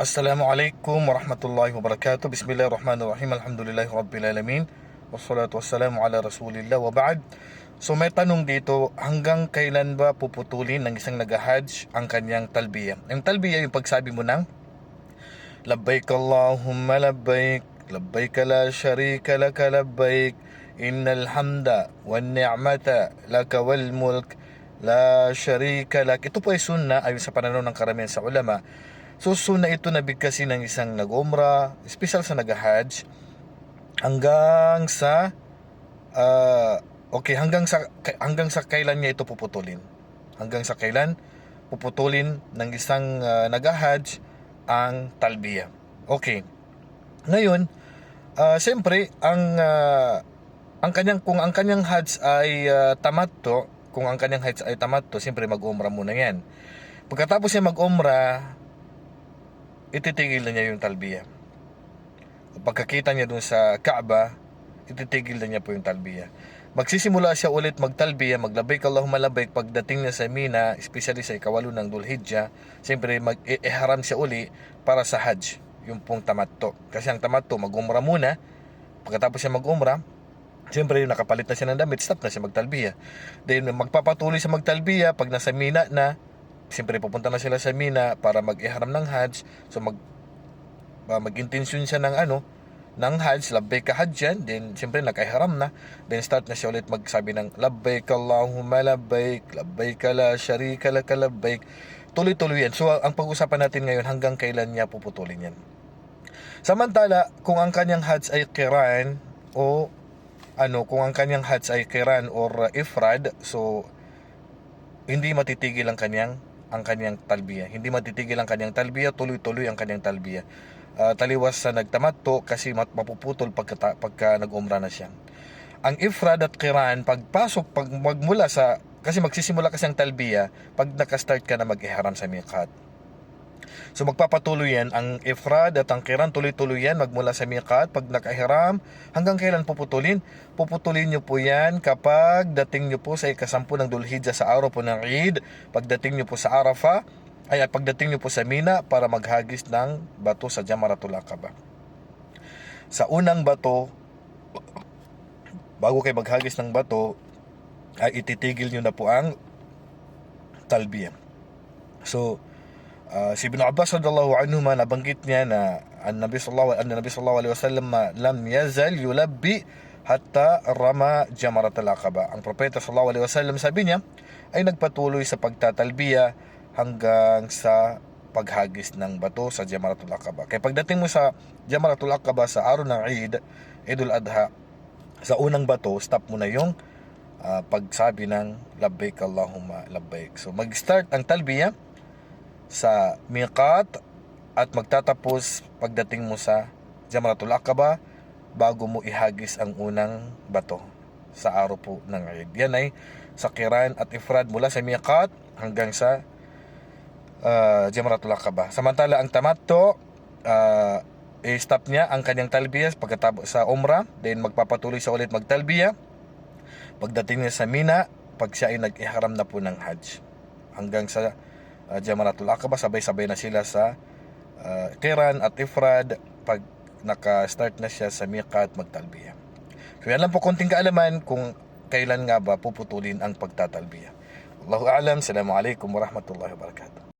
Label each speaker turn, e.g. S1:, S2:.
S1: Assalamualaikum warahmatullahi wabarakatuh. Bismillahirrahmanirrahim. Alhamdulillahi alamin. Wassalatu wassalamu ala Rasulillah wa ba'd. So may tanong dito, hanggang kailan ba puputulin ng isang nag-hajj ang kanyang talbiya? Ang talbiya yung pagsabi mo ng Labbaik Allahumma labbaik, labbaik la sharika laka labbaik, innal hamda wan ni'mata laka wal mulk la sharika lak. Ito po ay sunna ayon sa pananaw ng karamihan sa ulama. So sunna ito na bigkasin ng isang nag-umra, special sa nag-hajj, hanggang sa ah, okay hanggang sa hanggang sa kailan niya ito puputulin. Hanggang sa kailan puputulin ng isang uh, nag-hajj ang talbiya. Okay. Ngayon uh, siyempre ang ah, ang kanyang kung ang kanyang hajj ay uh, tamatto kung ang kanyang hajj ay tamatto siyempre mag-umra muna yan. Pagkatapos niya mag-umra ititigil na niya yung talbiya pagkakita niya dun sa Kaaba, ititigil na niya po yung talbiya. Magsisimula siya ulit magtalbiya, maglabay ka Allahumma labbaik pagdating niya sa Mina, especially sa ikawalo ng Dulhijjah, siyempre mag-ihram siya uli para sa Hajj, yung pong tamatto. Kasi ang tamatto, mag-umra muna, pagkatapos siya mag-umra, siyempre yung nakapalit na siya ng damit, stop na siya magtalbiya. Then magpapatuloy siya magtalbiya, pag nasa Mina na, siyempre pupunta na sila sa Mina para mag-ihram ng Hajj, so mag uh, mag-intensyon siya ng ano, ng Hajj, labbaik ka Hajjan, then siyempre nakahiram na, then start na siya ulit magsabi ng labbaik Allahumma labbaik, labbaik la sharika laka labbaik. Tuloy-tuloy yan. So ang pag-usapan natin ngayon hanggang kailan niya puputulin yan. Samantala, kung ang kanyang Hajj ay kiran o ano, kung ang kanyang Hajj ay kiran or ifrad, so hindi matitigil ang kanyang ang kanyang talbiya. Hindi matitigil ang kanyang talbiya, tuloy-tuloy ang kanyang talbiya uh, taliwas sa nagtamatto kasi mapuputol pagka, pagka nag-umra na siya. Ang ifrad at qiran, pagpasok, pag magmula sa, kasi magsisimula kasi ang talbiya, pag nakastart ka na mag-ihram sa miqat. So magpapatuloy yan, ang ifrad at ang qiran tuloy-tuloy yan magmula sa miqat, pag nakahiram, hanggang kailan puputulin? Puputulin nyo po yan kapag dating nyo po sa ikasampu ng Dulhijjah sa araw po ng Eid, pagdating nyo po sa Arafah, ay pagdating niyo po sa Mina para maghagis ng bato sa Jamaratul Aqaba. Sa unang bato, bago kayo maghagis ng bato, ay ititigil niyo na po ang talbiya. So, uh, si Ibn Abbas radhiallahu anhu man nabanggit niya na ang Nabi sallallahu an Nabi sallallahu alaihi wasallam lam yazal yulabbi hatta rama jamarat al-aqaba. Ang propeta sallallahu alaihi wasallam sabi niya ay nagpatuloy sa pagtatalbiya hanggang sa paghagis ng bato sa Jamaratul Aqaba. Kaya pagdating mo sa Jamaratul Aqaba sa araw ng Eid, Idul Adha, sa unang bato, stop mo na yung uh, pagsabi ng labbaik Allahumma labbaik. So mag-start ang talbiya sa miqat at magtatapos pagdating mo sa Jamaratul Aqaba bago mo ihagis ang unang bato sa araw po ng Eid. Yan ay sa Kiran at Ifrad mula sa miqat hanggang sa uh, Jamratul Aqaba. Samantala ang tamatto uh, i-stop niya ang kanyang talbiya pagkatapos sa umrah, then magpapatuloy siya ulit magtalbiya. Pagdating niya sa Mina, pag siya ay nag-ihram na po ng Hajj. Hanggang sa uh, Jamratul Aqaba, sabay-sabay na sila sa uh, Qiran at Ifrad pag naka-start na siya sa Miqat magtalbiya. So yan lang po konting kaalaman kung kailan nga ba puputulin ang pagtatalbiya. Allahu a'lam. Assalamualaikum warahmatullahi wabarakatuh.